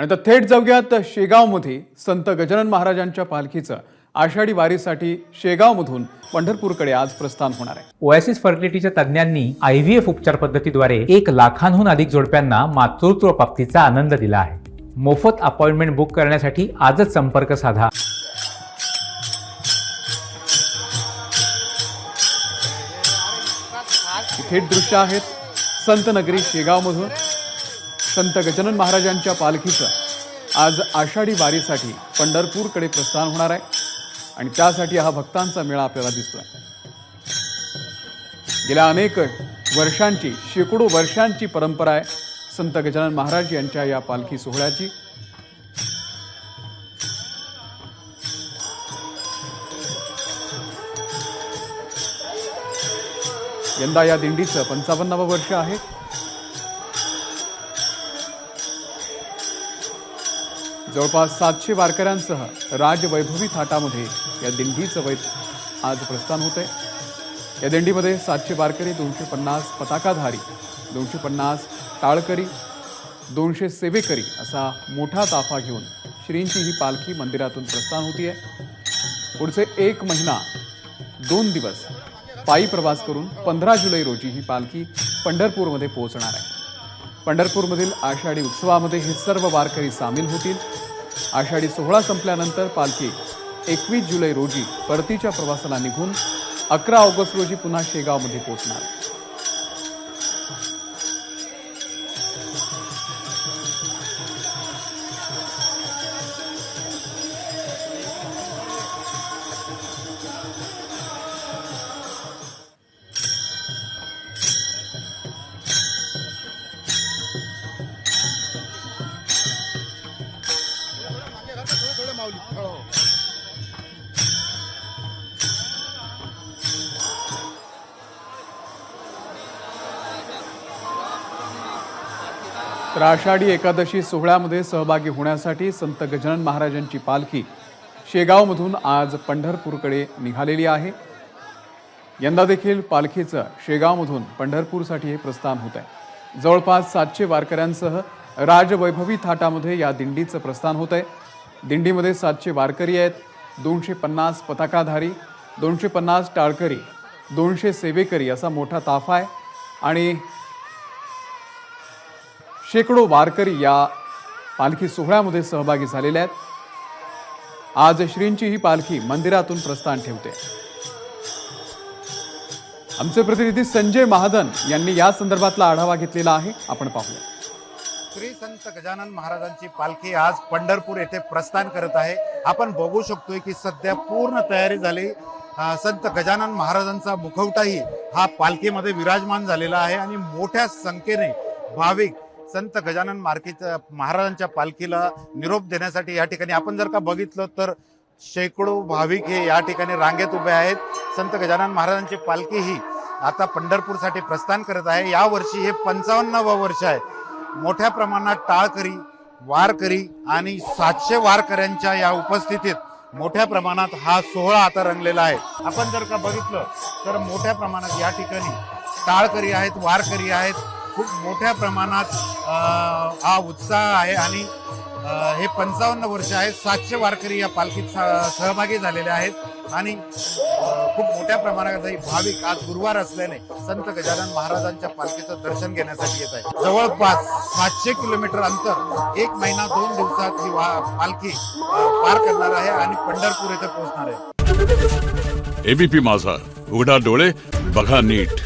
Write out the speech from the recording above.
आणि तर थेट जाऊयात शेगावमध्ये संत गजानन महाराजांच्या पालखीचं. आषाढी वारीसाठी शेगावमधून पंढरपूरकडे आज प्रस्थान होणार आहे. ओएसिस फर्टिलिटीच्या तज्ज्ञांनी आय व्ही एफ उपचार पद्धतीद्वारे एक लाखांहून अधिक जोडप्यांना मातृत्व प्राप्तीचा आनंद दिला आहे. मोफत अपॉइंटमेंट बुक करण्यासाठी आजच संपर्क साधा. थेट दृश्य आहेत संत नगरी शेगावमधून. संत गजानन महाराजांच्या पालखीचं आज आषाढी वारीसाठी पंढरपूरकडे प्रस्थान होणार आहे. आणि त्यासाठी हा भक्तांचा मेळा आपल्याला दिसतोय. गेल्या अनेक वर्षांची शेकडो वर्षांची परंपरा आहे संत गजानन महाराज यांच्या या पालखी सोहळ्याची. यंदा या दिंडीचं पंचावन्नावं वर्ष आहे. जवळपास सातशे वारकऱ्यांसह राजवैभवी थाटामध्ये या दिंडीचं वैत आज प्रस्थान होत आहे या दिंडीमध्ये सातशे वारकरी दोनशे पन्नास पताकाधारी दोनशे पन्नास टाळकरी दोनशे सेवेकरी असा मोठा ताफा घेऊन श्रींची ही पालखी मंदिरातून प्रस्थान होती आहे पुढचे एक महिना दोन दिवस पायी प्रवास करून पंधरा जुलै रोजी ही पालखी पंढरपूरमध्ये पोहोचणार आहे. पंढरपूरमधील आषाढी उत्सवामध्ये हे सर्व वारकरी सामील होतील. आषाढी सोहळा संपल्यानंतर पालखी एकवीस जुलै रोजी परतीच्या प्रवासाला निघून अकरा ऑगस्ट रोजी पुन्हा शेगावमध्ये पोहोचणार. तर आषाढी एकादशी सोहळ्यामध्ये सहभागी होण्यासाठी संत गजानन महाराजांची पालखी शेगावमधून आज पंढरपूरकडे निघालेली आहे. यंदा देखील पालखीचं शेगावमधून पंढरपूरसाठी हे प्रस्थान होत आहे. जवळपास सातशे वारकऱ्यांसह राजवैभवी थाटामध्ये या दिंडीचं प्रस्थान होत आहे. दिंडीमध्ये सातशे वारकरी आहेत दोनशे पन्नास पताकाधारी दोनशे पन्नास टाळकरी दोनशे सेवेकरी असा मोठा ताफा आहे आणि शेकडो वारकरी या पालखी सोहळ्यामध्ये सहभागी झालेले आहेत. आज श्रींची ही पालखी मंदिरातून प्रस्थान ठेवते. आमचे प्रतिनिधी संजय महादन यांनी या संदर्भातला आढावा घेतलेला आहे. आपण पाहूया. श्री संत गजानन महाराजांची पालखी आज पंढरपूर येथे प्रस्थान करत आहे. आपण बघू शकतोय की सध्या पूर्ण तयारी झाली. संत गजानन महाराजांचा मुखवटाही हा पालखीमध्ये विराजमान झालेला आहे आणि मोठ्या संख्येने भाविक संत गजानन मार्कीच्या महाराजांच्या पालखीला निरोप देण्यासाठी या ठिकाणी आपण जर का बघितलं तर शेकडो भाविक हे या ठिकाणी रांगेत उभे आहेत. संत गजानन महाराजांची पालखी ही आता पंढरपूरसाठी प्रस्थान करत आहे. या वर्षी हे पंचावन्नावं वर्ष आहे. मोठ्या प्रमाणात टाळकरी वारकरी आणि सातशे वारकऱ्यांच्या या उपस्थितीत मोठ्या प्रमाणात हा सोहळा आता रंगलेला आहे. आपण जर का बघितलं तर मोठ्या प्रमाणात या ठिकाणी टाळकरी आहेत वारकरी आहेत. खूप मोठ्या प्रमाणात हा उत्साह आहे आणि हे पंचावन्न वर्ष आहेत. सातशे वारकरी या पालखीत स- सहभागी झालेले आहेत आणि खूप मोठ्या प्रमाणात भाविक आज गुरुवार असल्याने संत गजानन महाराजांच्या पालखीचं दर्शन घेण्यासाठी येत आहे जवळपास सातशे किलोमीटर अंतर एक महिना दोन दिवसात ही वा- पालखी पार करणार आहे आणि पंढरपूर येथे पोहोचणार आहे. एबीपी माझा उघडा डोळे बघा नीट.